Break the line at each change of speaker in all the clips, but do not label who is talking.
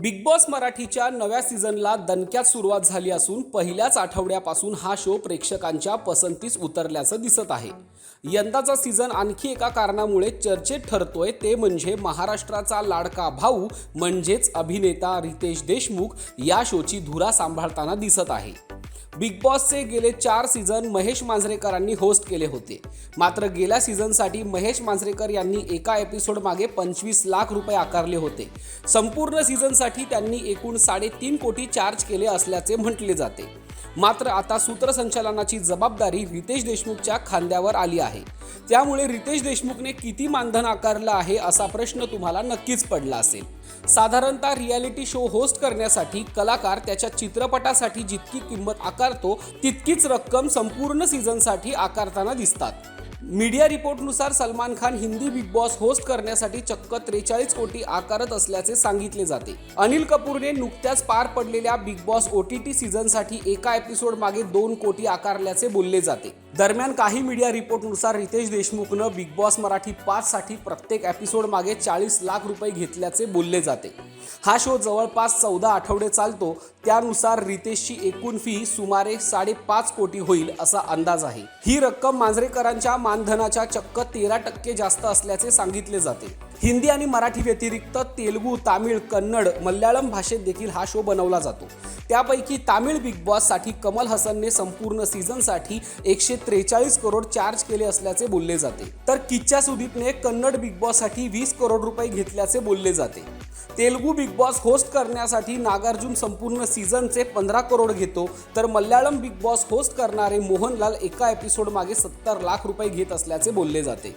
Big boss मराठीच्या नव्या सीझनला दणक्यात सुरुवात झाली असून पहिल्याच आठवड्यापासून हा शो प्रेक्षकांच्या पसंतीस उतरल्याचं दिसत आहे. यंदाचा सीझन आणखी एका कारणामुळे चर्चेत ठरतोय ते म्हणजे महाराष्ट्राचा लाडका भाऊ म्हणजेच अभिनेता रितेश देशमुख या शोची धुरा सांभाळताना दिसत आहे. बिग बॉसचे गेले चार सीझन महेश मांजरेकरांनी होस्ट केले होते. मात्र गेल्या सीझनसाठी महेश मांजरेकर यांनी एका एपिसोड मागे पंचवीस लाख रुपये आकारले होते. संपूर्ण सीझनसाठी त्यांनी एकूण साडेतीन कोटी चार्ज केले असल्याचे म्हटले जाते. मात्र आता सूत्रसंचालनाची जबाबदारी रितेश देशमुखच्या खांद्यावर आली आहे. त्यामुळे रितेश देशमुखने किती मानधन आकारलं आहे असा प्रश्न तुम्हाला नक्कीच पडला असेल. साधारणतः रियालिटी शो होस्ट करण्यासाठी कलाकार त्याच्या चित्रपटासाठी जितकी किंमत आकारतो तितकीच रक्कम संपूर्ण सीझनसाठी आकारताना दिसतात. Media रिपोर्टनुसार Salman Khan Hindi Bigg Boss host करण्यासाठी चक्क त्रेचाळीस कोटी आकारत असल्याचे सांगितले जाते. अनिल कपूरने नुकत्याच पार पडलेल्या Bigg Boss O T T सीझनसाठी एका एपिसोड मागे दोन कोटी आकारल्याचे बोलले जाते. दरम्यान काही मीडिया रिपोर्टनुसार रितेश देशमुखनं बिग बॉस मराठी पाच साठी प्रत्येक एपिसोड मागे चाळीस लाख रुपये घेतल्याचे बोलले जाते. हा शो जवळपास चौदा आठवडे चालतो त्यानुसार रितेशची एकूण फी सुमारे साडेपाच कोटी होईल असा अंदाज आहे. ही रक्कम मांजरेकरांच्या मानधनाच्या चक्क तेरा टक्के जास्त असल्याचे सांगितले जाते. हिंदी आणि मराठी व्यतिरिक्त तेलुगू तामिळ कन्नड मल्याळम भाषेत देखील हा शो बनवला जातो. त्यापैकी तामिळ बिग बॉससाठी कमल हसनने संपूर्ण सीझनसाठी एकशे त्रेचाळीस करोड चार्ज केले असल्याचे बोलले जाते. तर किच्चा सुदीपने कन्नड बिग बॉससाठी वीस करोड रुपये घेतल्याचे बोलले जाते. तेलुगू बिग बॉस होस्ट करण्यासाठी नागार्जुन संपूर्ण सीझनचे पंधरा करोड घेतो तर मल्याळम बिग बॉस होस्ट करणारे मोहनलाल एका एपिसोड मागे सत्तर लाख रुपये घेत असल्याचे बोलले जाते.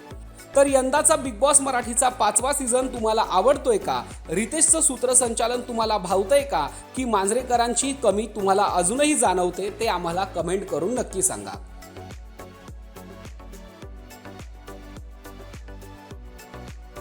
तर यंदाचा बिग बॉस मराठीचा पाचवा सीझन तुम्हाला आवडतोय का? रितेशचं सूत्रसंचालन तुम्हाला भावतंय का? की मांजरेकरांची कमी तुम्हाला अजूनही जाणवते ते आम्हाला कमेंट करून नक्की सांगा.